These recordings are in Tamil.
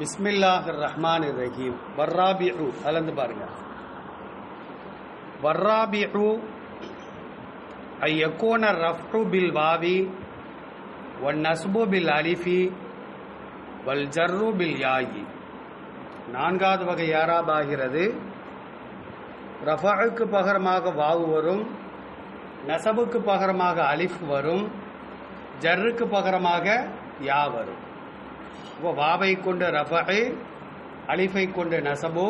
பிஸ்மில்லாஹ் ரஹ்மான் ரஹீம் வர்ராபிஹு அதுலேருந்து பாருங்க. ரூ ஐ யக்கூன ரஃப்டு பில் வாவி ஒன் நஸ்பு பில் அலிஃபி வல் ஜர்ரு பில் யாயி நான்காவது வகை யாராபாகிறது? ரஃபாவுக்கு பகரமாக வாவு வரும் நசபுக்கு பகரமாக அலிஃப் வரும் ஜர்ருக்கு பகரமாக யா வரும். இப்போ வாவை கொண்டு ரஃபை அலிஃபை கொண்டு நசபு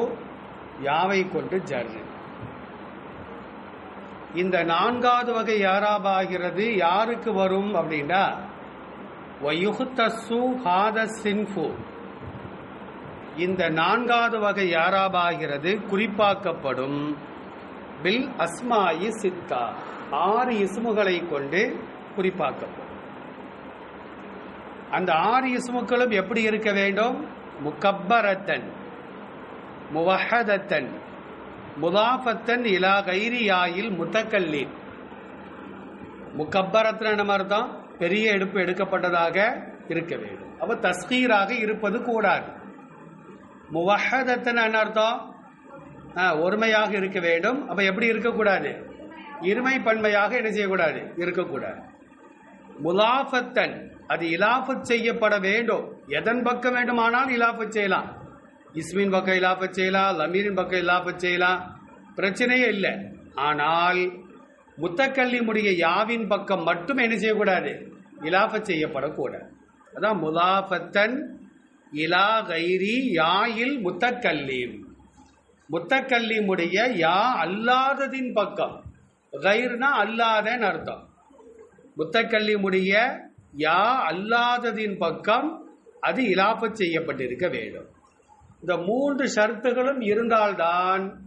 யாவை கொண்டு ஜர்ரு இந்த நான்காவது வகை யாராபாகிறது யாருக்கு வரும் அப்படின்னா வயுகுத்தசு ஹாத சின்ஃபு இந்த நான்காவது வகை யாராபாகிறது குறிப்பாக்கப்படும் பில் அஸ்மாயி சித்தா. ஆறு இசுமுகளை கொண்டு குறிப்பாக்கப்படும். அந்த ஆறு இஸ்முக்களும் எப்படி இருக்க வேண்டும்? முக்கப்பரத்தன் முவஹதத்தன் முதாஃபத்தன் இலா கைரியாயில் முத்தக்கல்லீன் முக்கப்பரத்தன் மாதிரி தான் பெரிய எடுப்பு எடுக்கப்பட்டதாக இருக்க வேண்டும். அப்ப தஸ்கீராக இருப்பது கூடாது. முவஹதத்தன் அர்த்தம்? ஒருமையாக இருக்க வேண்டும். அப்ப எப்படி இருக்கக்கூடாது இருமை பன்மையாக என்ன செய்யக்கூடாது? இருக்கக்கூடாது. முலாஃபத்தன் அது இலாஃபத் செய்யப்பட வேண்டும். எதன் பக்கம் வேண்டுமானால் இலாஃபத் செய்யலாம். இஸ்மின் பக்கம் இலாஃபத் செய்யலாம் லமீரின் பக்கம் இலாஃபத் செய்யலாம். பிரச்சனையே இல்லை. ஆனால் முத்தக்கல்லிமுடைய யாவின் பக்கம் மட்டும் என்ன செய்யக்கூடாது? இலாஃபத் செய்யப்படக்கூடாது. அதான் முலாஃபத்தன் இலா கைரி யாயில் முத்தக்கல்லீம். முத்தக்கல்லிமுடைய யா அல்லாததின் பக்கம். கயிறுனா அல்லாதன்னு அர்த்தம். முத்தக்கல்லிமுடைய யா அல்லாததின் பக்கம் அது இலாபச் செய்யப்பட்டிருக்க வேண்டும். இந்த மூன்று ஷர்த்துகளும் இருந்தால்தான்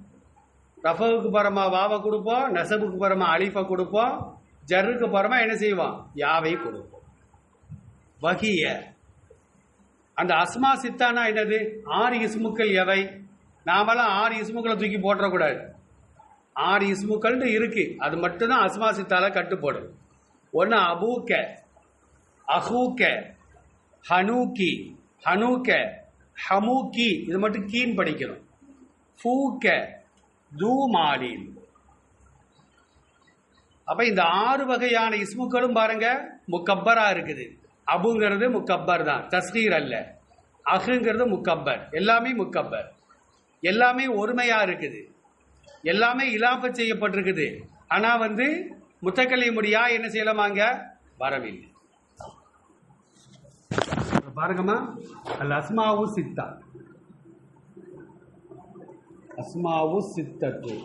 ரஃபவுக்கு பரமா வாவை கொடுப்போம் நெசபுக்கு பரமா அலிஃபை கொடுப்போம் ஜர்ருக்கு பரமா என்ன செய்வோம் யாவை கொடுப்போம். வகிய. அந்த அஸ்மா சித்தானா என்னது? ஆறு இஸ்முக்கள் எவை? நாமெல்லாம் ஆறு இஸ்முக்களை தூக்கி போட்டுறக்கூடாது. ஆறு இஸ்முக்கள்னு இருக்கு. அது மட்டும்தான் அஸ்மா சித்தால கட்டுப்படும். ஒன்று அபூக்க. அஹூக்க ஹனூக்கி ஹனூக்க ஹமூக்கி இது மட்டும் கீன் படிக்கணும். ஃபூக்க தூமாலின். அப்போ இந்த ஆறு வகையான இஸ்முக்களும் பாருங்க முக்கப்பராக இருக்குது. அபுங்கிறது முக்கப்பர் தான் தஸ்ரீர் அல்ல. அஹுங்கிறது முக்கப்பர் எல்லாமே முக்கப்பர். எல்லாமே ஒருமையாக இருக்குது. எல்லாமே இலாப செய்யப்பட்டிருக்குது. ஆனால் வந்து முத்தக்கலை முடியா என்ன செய்யலாமாங்க? வரவில்லை. பாருங்கம்மா அல் அஸ்மாவு சித்தா. அஸ்மாவு சித்தத்து.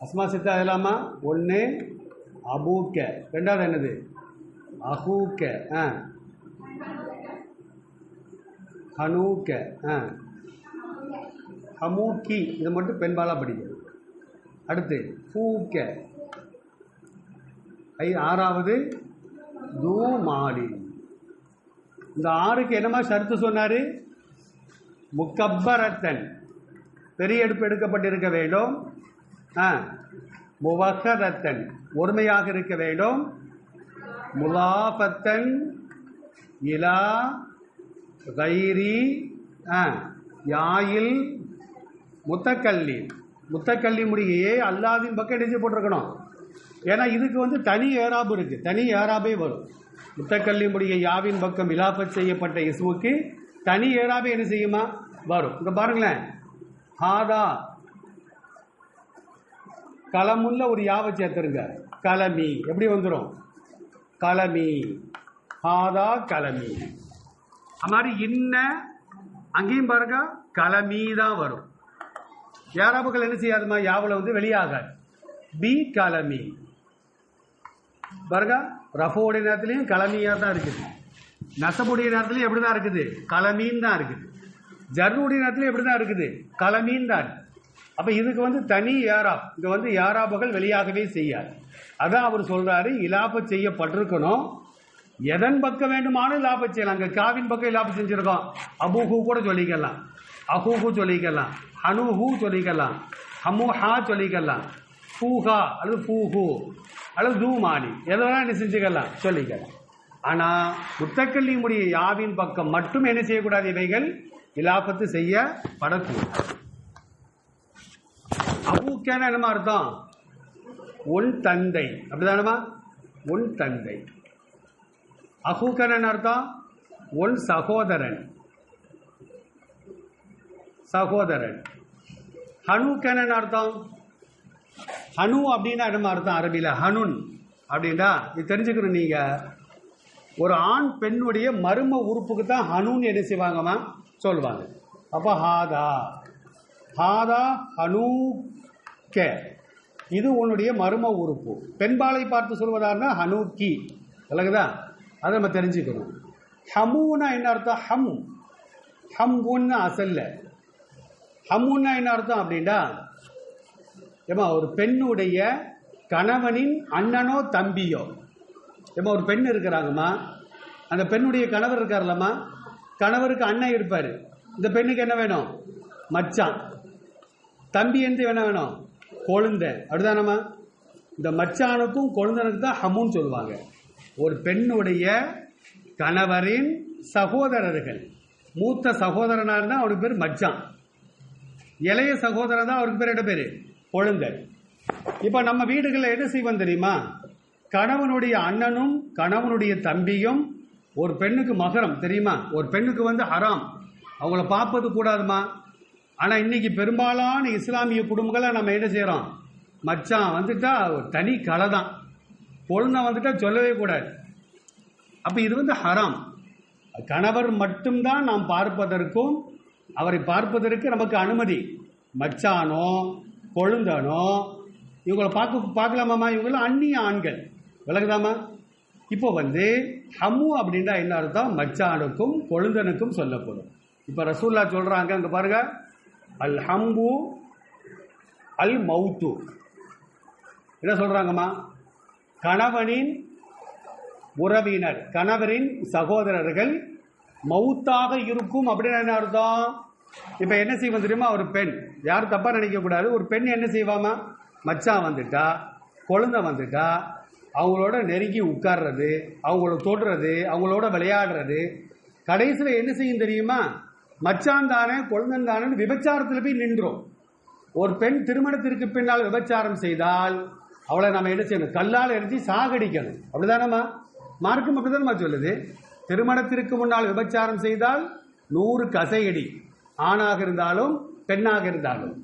அஸ்மா சித்தா இல்லாமா ஒன்று அபூக்க. ரெண்டாவது என்னது? அஹூக்க. ஆ. ஹனூக்க. ஆ. ஹமூக்கி. இது மட்டும் பெண்பாலாக படிக்கும் அடுத்து பூக்க ஐ ஆறாவது தூமாலி இந்த ஆறுக்கு என்னமா ஷர்த்து சொன்னார்? முக்கப்பரத்தன். பெரிய எடுப்பு எடுக்கப்பட்டிருக்க வேண்டும். ஆ முவக்கரத்தன் ஒருமையாக இருக்க வேண்டும். முலாபத்தன். இலா கைரி ஆ யாயில் முத்தக்கல்லி முத்தக்கல்லி முடியே அல்லாதின் பக்கம் எழுதி போட்டிருக்கணும். ஏன்னா இதுக்கு வந்து தனி ஏராபு இருக்குது தனி ஏராபே வரும். முத்தக்கல்லி முடிய யாவின் பக்கம் இலாபத் செய்யப்பட்ட இசுவுக்கு தனி ஏராபே என்ன செய்யுமா? வரும். இந்த பாருங்களேன். ஹாதா. களமுள்ள ஒரு யாவை சேர்த்துருங்க. கலமி எப்படி வந்துடும் கலமி ஹாதா கலமி அது மாதிரி இன்ன அங்கேயும் பாருங்க கலமி தான் வரும். யாராபுகள் என்ன செய்யாதுமா? யாவில் வந்து வெளியாகாது. பி கலமி பாருங்க ரஃபோடைய நேரத்துலையும் கலமியாக தான் இருக்குது. நசபுடைய நேரத்துலையும் எப்படி தான் இருக்குது? கலமீன் தான் இருக்குது. ஜர்னுடைய நேரத்துலையும் எப்படி தான் இருக்குது? கலமீன் தான் அப்போ இதுக்கு வந்து தனி யாராப் இங்கே வந்து யாராபுகள் வெளியாகவே செய்யாது. அதான் அவர் சொல்கிறாரு இலாப செய்யப்பட்டிருக்கணும். எதன் பக்கம் வேண்டுமானும் லாபம் செய்யலாம். அங்கே காவின் பக்கம் இலாபம் செஞ்சுருக்கோம். அபூஹூ கூட சொல்லிக்கலாம். அஹூஹூ சொல்லிக்கலாம். ஹனூஹூ சொல்லிக்கலாம். ஹமுஹா சொல்லிக்கலாம். ஃபூஹா அல்லது ஃபூஹூ அல்லது தூமானி எதெல்லாம் என்ன செஞ்சுக்கலாம். சொல்லிக்கலாம் ஆனா முத்தக்கல்லியுடைய யாவின் பக்கம் மட்டும் என்ன செய்யக்கூடாது இவைகள்? இலாபத்து செய்யப்படக்கூடாது. அபூக்கான என்னமா அர்த்தம்? உன் தந்தை. அப்படிதானமா உன் தந்தை. அகூக்கன் அர்த்தம்? உன் சகோதரன். சகோதரன். ஹனுக்கன் அர்த்தம்? ஹனு அப்படின்னா இடமா அர்த்தம்? அரபியில் ஹனுன் அப்படின்னா இது தெரிஞ்சுக்கணும் நீங்கள் ஒரு ஆண் பெண்ணுடைய மர்ம உறுப்புக்கு தான் ஹனுன்னு என்ன செய்வாங்கம்மா? சொல்லுவாங்க. அப்போ ஹாதா. ஹாதா ஹனு கே. இது உன்னுடைய மர்ம உறுப்பு. பெண்பாலை பார்த்து சொல்வதாருன்னா கி. இல்லைங்கதா அதை நம்ம தெரிஞ்சுக்கணும். ஹமுன்னா என்ன அர்த்தம்? ஹம். உன்னு அசல்ல. ஹம்முன்னா என்ன அர்த்தம் அப்படின்னா ஏமா ஒரு பெண்ணுடைய கணவனின் அண்ணனோ தம்பியோ. ஏமா ஒரு பெண் இருக்கிறாங்கம்மா. அந்த பெண்ணுடைய கணவர் இருக்கார்லம்மா. கணவருக்கு அண்ணன் இருப்பார். இந்த பெண்ணுக்கு என்ன வேணும்? மச்சான். தம்பி என்று என்ன வேணும்? கொழுந்த அப்படிதானம்மா இந்த மச்சானுக்கும் கொழுந்தனுக்கு தான் ஹமுன்னு சொல்லுவாங்க. ஒரு பெண்ணுடைய கணவரின் சகோதரர்கள். மூத்த சகோதரனாக இருந்தால் அவனுக்கு பேர் மச்சான். இளைய சகோதரன் தான் அவருக்கு பேர் என்ன பேர்? கொழுந்தன் இப்போ நம்ம வீடுகளில் என்ன செய்வோம் தெரியுமா? கணவனுடைய அண்ணனும் கணவனுடைய தம்பியும் ஒரு பெண்ணுக்கு மகரம் தெரியுமா? ஒரு பெண்ணுக்கு வந்து ஹராம். அவங்கள பார்ப்பது கூடாதுமா? ஆனால் இன்னைக்கு பெரும்பாலான இஸ்லாமிய குடும்பங்களை நம்ம என்ன செய்கிறோம் மச்சான் வந்துட்டா ஒரு தனி கலை தான் பொழுந்த வந்துட்டா சொல்லவே கூடாது. அப்போ இது வந்து ஹராம். கணவர் மட்டும்தான் நாம் பார்ப்பதற்கும் அவரை பார்ப்பதற்கு நமக்கு அனுமதி. மச்சானோ கொழுந்தனோ? இவங்களை பார்க்க பார்க்கலாமாம்மா? இவங்களாம் அந்நிய ஆண்கள். விளக்குதாமா இப்போ வந்து ஹம்மு அப்படின்னா என்ன அர்த்தம்? மச்சானுக்கும் கொழுந்தனுக்கும் சொல்லப்படும். இப்போ ரசூல்லா சொல்கிறாங்க அங்கே பாருங்க. அல் ஹம்பு அல் மௌத்து என்ன சொல்கிறாங்கம்மா கணவனின் உறவினர் கணவரின் சகோதரர்கள் மௌத்தாக இருக்கும் அப்படின்னு என்ன அர்த்தம்? இப்போ என்ன செய்வோம் தெரியுமா? ஒரு பெண். யாரும் தப்பாக நினைக்கக்கூடாது ஒரு பெண் என்ன செய்வாமா மச்சான் வந்துட்டா குழந்தை வந்துட்டா அவங்களோட நெருங்கி உட்கார்றது அவங்கள தொடுறது அவங்களோட விளையாடுறது. கடைசியில் என்ன செய்யும் தெரியுமா? மச்சான் தானே குழந்தன் தானே விபச்சாரத்தில் போய் நின்றோம் ஒரு பெண் திருமணத்திற்கு பின்னால் விபச்சாரம் செய்தால் அவளை நம்ம என்ன செய்யணும்? கல்லால் எரிஞ்சு சாகடிக்கணும். அப்படிதானம்மா? மார்க்கம் அப்படிதானம்மா சொல்லுது. திருமணத்திற்கு முன்னால் விபச்சாரம் செய்தால் நூறு கசையடி. ஆணாக இருந்தாலும் பெண்ணாக இருந்தாலும்.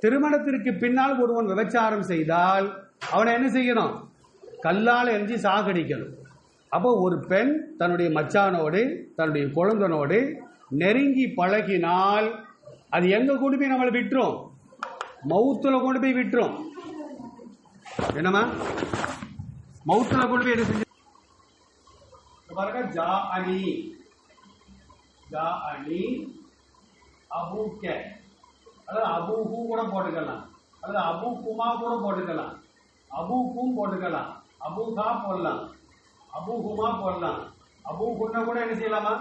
திருமணத்திற்கு பின்னால் ஒருவன் விபச்சாரம் செய்தால் அவனை என்ன செய்யணும்? கல்லால் எரிஞ்சு சாகடிக்கணும். அப்போ ஒரு பெண் தன்னுடைய மச்சானோடு தன்னுடைய குழந்தனோடு நெருங்கி பழகினால் அது எங்கே கொண்டு போய் நம்மளை விட்டுரும்? மவுத்தில் கொண்டு போய் விட்டுரும். என்னம்மா? மவுத்தில் கொண்டு போய் என்ன செஞ்சு பாருங்க ஜா அணி. ஜா அணி. அபூக்க. அதாவது அபூஹூ கூட போட்டுக்கலாம். அல்லது அபூக்குமா கூட போட்டுக்கலாம். அபூக்கும் போட்டுக்கலாம். அபூகா போடலாம். அபூஹுமா போடலாம். அபூகுன்னா கூட என்ன செய்யலாமா?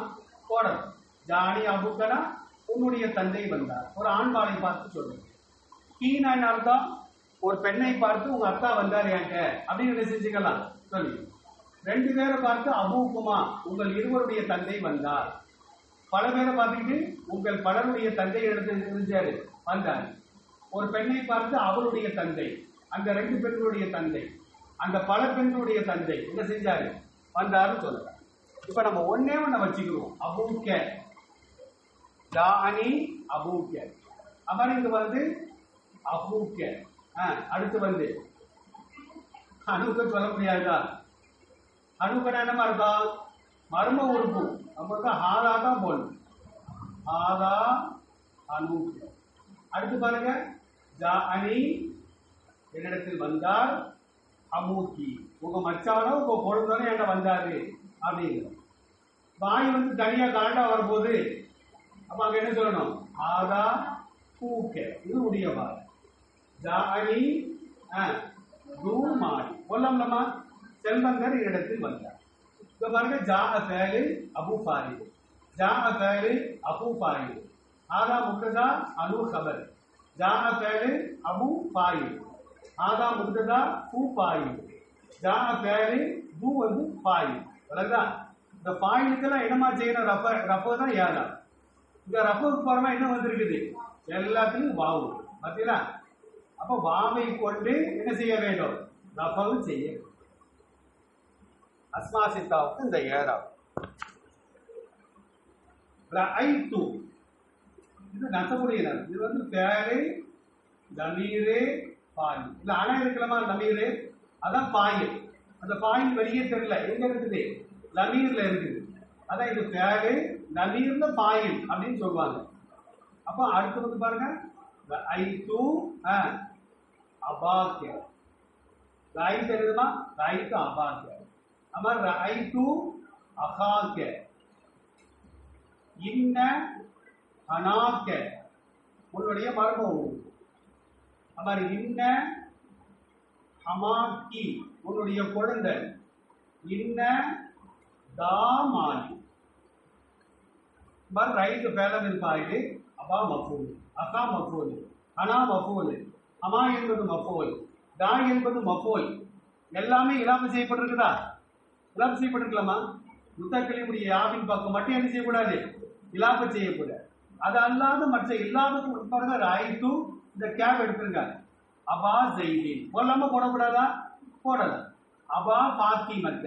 போடலாம் ஜானி அபூக்கனா? உன்னுடைய தந்தை வந்தார். ஒரு ஆண் பாலை பார்த்து சொல்லுங்க. கீனா அர்த்தம் ஒரு பெண்ணை பார்த்து உங்க அத்தா வந்தார் என்கிட்ட. அப்படின்னு என்ன செஞ்சுக்கலாம்? சொல்லி. ரெண்டு பேரை பார்த்து அபூக்குமா உங்கள் இருவருடைய தந்தை வந்தார். பல பேரை பார்த்துக்கிட்டு உங்கள் பலருடைய தந்தை இடத்துல இருந்தாரு வந்தார். ஒரு பெண்ணை பார்த்து அவருடைய தந்தை அந்த ரெண்டு பெண்களுடைய தந்தை அந்த பல பெண்களுடைய தந்தை என்ன செஞ்சாரு? வந்தாருன்னு சொல்லுறாங்க இப்ப நம்ம ஒன்னே ஒண்ண வச்சுக்கிறோம். அபூக்க. தானி அபூக்க. அப்புறம் இங்க வந்து அபூக்க. ஆ, அடுத்து வந்து அணுக்க சொல்ல முடியாதுதான் அணுக்கடை என்ன அர்த்தம் மர்ம உறுப்பு. அப்போ தான் ஹாதா தான் போடணும். ஹாதா அணுக்க அடுத்து பாருங்க ஜா அணி என்னிடத்தில் வந்தார் அமூக்கி. உங்க மச்சானோ உங்க பொழுதானோ என்ன வந்தாரு அப்படிங்கிற. வாய் வந்து தனியா காண்டா வரும்போது அப்ப அங்க என்ன சொல்லணும்? ஆதா பூக்க இது உடைய வாய். ஜானி மாறி கொல்லம்லமா செல்வங்கர் இடத்தில் வந்தார். இப்ப பாருங்க ஜா ஃபேலு அபு ஃபாரிது ஜா ஃபேலு அபு ஃபாரிது ஆதா முக்ததா அனு ஹபர் ஜா ஃபேலு அபு ஃபாரிது ஆதா முக்ததா பூ பாயிது ஜா ஃபேலு பூ வந்து பாயிது விளக்குதா இந்த பாயிலுக்கெல்லாம் என்னமா செய்யணும் ரப்ப ரப்ப தான் ஏழா இந்த ரஃபுக்கு போறமா என்ன வந்திருக்குது எல்லாத்துலயும் வாவு பார்த்தீங்களா அப்போ வாவை கொண்டு என்ன செய்ய வேண்டும் ரப்பவும் செய்ய அஸ்மாசித்தாவுக்கு அஸ்மா இந்த ஏறா ரஐத்து இது நசமுடையினர் இது வந்து பேரே தமீரே பாய். இல்ல அணை இருக்கலாமா தமீரே. அதான் பாயில் அந்த பாயில் வெளியே தெரியல. எங்க இருக்குது? லமீர்ல இருக்குது. அதான் இது பேரு நமீர்ல பாயில் அப்படின்னு சொல்லுவாங்க. அப்போ அடுத்து வந்து பாருங்க. ஐ ஐத்து அபாக்கிய ரைட் எழுதுமா ரைட் அபாக்கியம் আমার ரைட்டு அகாக்கிய இன்ன அனாக்க உன்னுடைய மர்மம் அவர் இன்ன ஹமாக்கி உன்னுடைய குழந்தை இன்ன தாமாய் பர் ரைட்டு பேலம் இருப்பாரு அபா மஃபூல். அகா மஃபூல். அனா மஃபூல். அமா என்பது மஃபூல். தா என்பது மஃபூல். எல்லாமே இலாபம் செய்யப்பட்டிருக்குதா? இலாபம் செய்யப்பட்டிருக்கலாமா? முத்தக்களியுடைய யாவின் பக்கம் மட்டும் என்ன செய்யக்கூடாது? இலாப செய்யக்கூடாது. அது அல்லாத மற்ற இல்லாத பாருங்க ராய்த்து இந்த கேப் எடுத்துருங்க அபா ஜெய்தீன் போடலாம போடக்கூடாதா? போடலாம் அபா பாத்திமத்த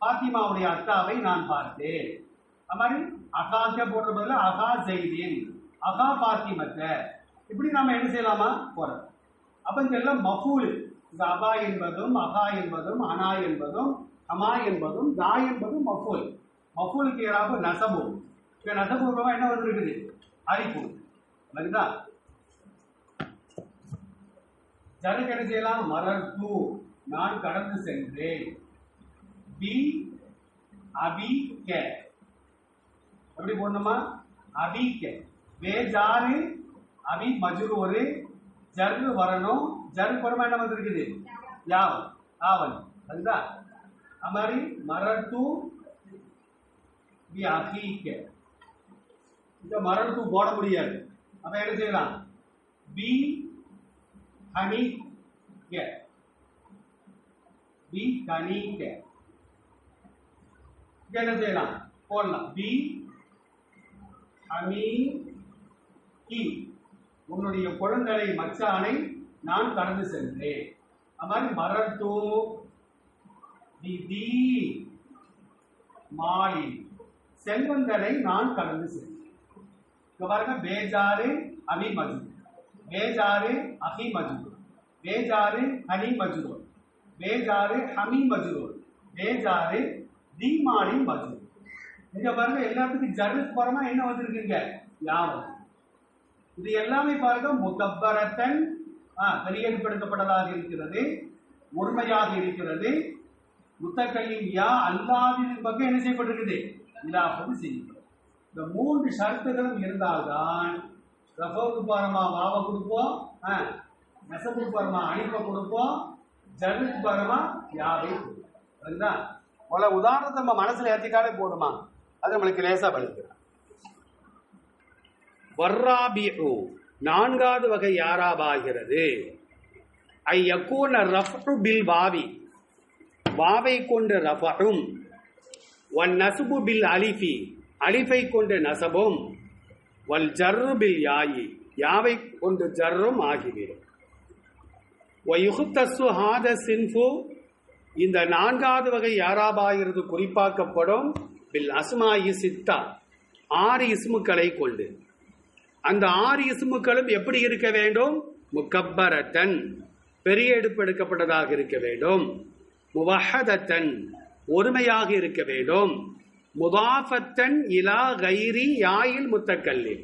பாத்திமாவுடைய அத்தாவை நான் பார்த்தேன். அது மாதிரி அகாக்க போடுற பதில் அகா ஜெய்தீன் அகா பாத்திமத்த இப்படி நாம என்ன செய்யலாமா? போறோம் அப்ப இதெல்லாம் எல்லாம் மஃபூல். இந்த அபா என்பதும் அகா என்பதும் அனா என்பதும் அமா என்பதும் தா என்பதும் மஃபூல். மஃபூலுக்கு ஏறாக நசபு. இப்ப நசபூர்வமா என்ன வந்துருக்குது? அரிப்பு. வருதா ஜருக்கு என்ன செய்யலாம்? நான் கடந்து சென்றேன். பி அபிக்க. எப்படி போடணுமா? அபிக்க. வேஜாரு அபி மஜ்ரூரு ஜர்ரு வரணும் ஜர்ரு பரமா என்ன வந்திருக்குது? யாவல் ஆவல் அதுதான் அது மாதிரி மரட்டு பி அகீக்க இந்த மரண தூ போட முடியாது அப்ப என்ன செய்யலாம் பி ஹனி கே பி ஹனி கே என்ன செய்யலாம் போடலாம் பி ஹனி கி உன்னுடைய குழந்தை மச்சானை நான் கடந்து சென்றேன் அது மாதிரி மரட்டு தி மாலி செல்வந்தனை நான் கடந்து சென்றேன் இங்க பாருங்க பேஜாரு அமி மஜூர் பேஜாரு அஹி மஜூர் பேஜாரு ஹனி மஜ்து பேஜாரு ஹமி மஜ்து பேஜாரு தீமானி மஜூர் இங்க பாருங்க எல்லாத்துக்கும் ஜர்ருக்கு பரமா என்ன வந்திருக்குங்க யாவும் இது எல்லாமே பாருங்க முகப்பரத்தன் பெரியப்படுத்தப்பட்டதாக இருக்கிறது உண்மையாக இருக்கிறது. முத்தக்கையின் யா அல்லாதின் பக்கம் என்ன செய்யப்பட்டிருக்குது? இலாபது செய்யப்படும். இந்த மூன்று ஷரத்துகளும் இருந்தால்தான் ரஃபோக்கு பாரமா வாவை கொடுப்போம் ஆ, நெசபுக்கு பாரமா அழிப்ப கொடுப்போம் ஜருக்கு பாரமா யாவை கொடுப்போம். சரிங்களா? உதாரணத்தை நம்ம மனசில் ஏற்றிக்காலே போடுமா அது நம்மளுக்கு லேசாக பலிக்கிறேன் வர்ராபிஹு நான்காவது வகை யாராபாகிறது ஐ யக்கூன ரஃபு பில் வாவி. வாவை கொண்டு ரஃபும் வன் நசுபு பில் அலிஃபி அலிஃபை கொண்டு நசபும். வல் ஜர்ரு பில் யாயி யாவை கொண்டு ஜர்ரும் ஆகிவிடும். வயுகுத்தசு ஹாத சின்ஃபு இந்த நான்காவது வகை யாராபாயிரது குறிப்பாக்கப்படும் பில் அசுமாயி சித்தா ஆறு இஸ்முக்களை கொண்டு. அந்த ஆறு இஸ்முக்களும் எப்படி இருக்க வேண்டும்? முக்கப்பரத்தன் பெரிய எடுப்பு எடுக்கப்பட்டதாக இருக்க வேண்டும். முவஹதத்தன் ஒருமையாக இருக்க வேண்டும். முதாஃபத்தன் இலா கைரி யாயில் முத்தக்கல்லி.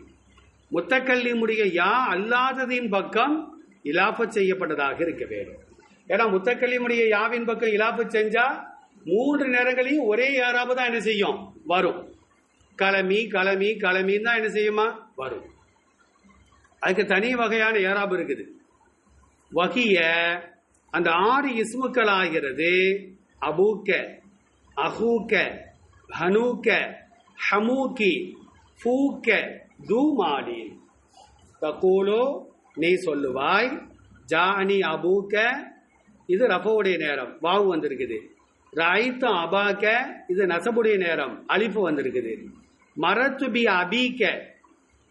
முத்தக்கல்லிமுடைய யா அல்லாததின் பக்கம் இலாஃபத் செய்யப்பட்டதாக இருக்க வேண்டும். ஏன்னா முத்தக்கல்லிமுடைய யாவின் பக்கம் இலாஃபத் செஞ்சா மூன்று நேரங்களையும் ஒரே யாராவது தான் என்ன செய்யும்? வரும். கலமி கலமி கலமின்னு தான் என்ன செய்யுமா? வரும். அதுக்கு தனி வகையான ஏராபு இருக்குது. வகிய அந்த ஆறு இஸ்முக்கள் ஆகிறது அபூக்க அஹூக்க ஹனூக்க ஹமூக்கி ஃபூக்க தூமாடி தக்கூலோ நீ சொல்லுவாய் ஜானி அபூக்க இது ரஃபோடைய நேரம் வாவு வந்திருக்குது. ராய்த்து அபாக்க இது நசபுடைய நேரம் அழிப்பு வந்திருக்குது. மரத்துபி அபீக்க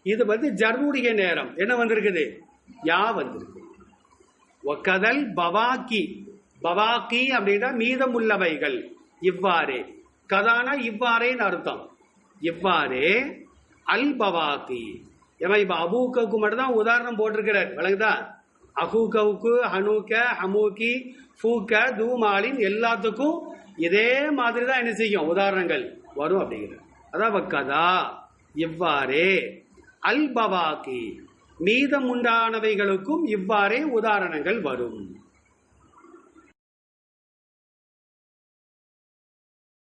இது வந்து ஜர்முடைய நேரம் என்ன வந்திருக்குது? யா வந்திருக்கு ஒக்கதல் பவாக்கி. பவாக்கி அப்படின்னா மீதமுள்ளவைகள். இவ்வாறே. கதானா இவ்வாறேன்னு அர்த்தம். இவ்வாறே அல் பவாக்கி. ஏமா இப்போ அபூக்கவுக்கு மட்டும்தான் உதாரணம் போட்டிருக்கிறார். விளங்குதா? அகூகவுக்கு ஹனூக்க ஹமூக்கி ஃபூக்க தூமாலின் எல்லாத்துக்கும் இதே மாதிரி தான் என்ன செய்யும்? உதாரணங்கள். வரும் அப்படிங்கிறது அதான் கதா இவ்வாறே. அல் பவாக்கி. மீதமுண்டானவைகளுக்கும் இவ்வாறே உதாரணங்கள் வரும்.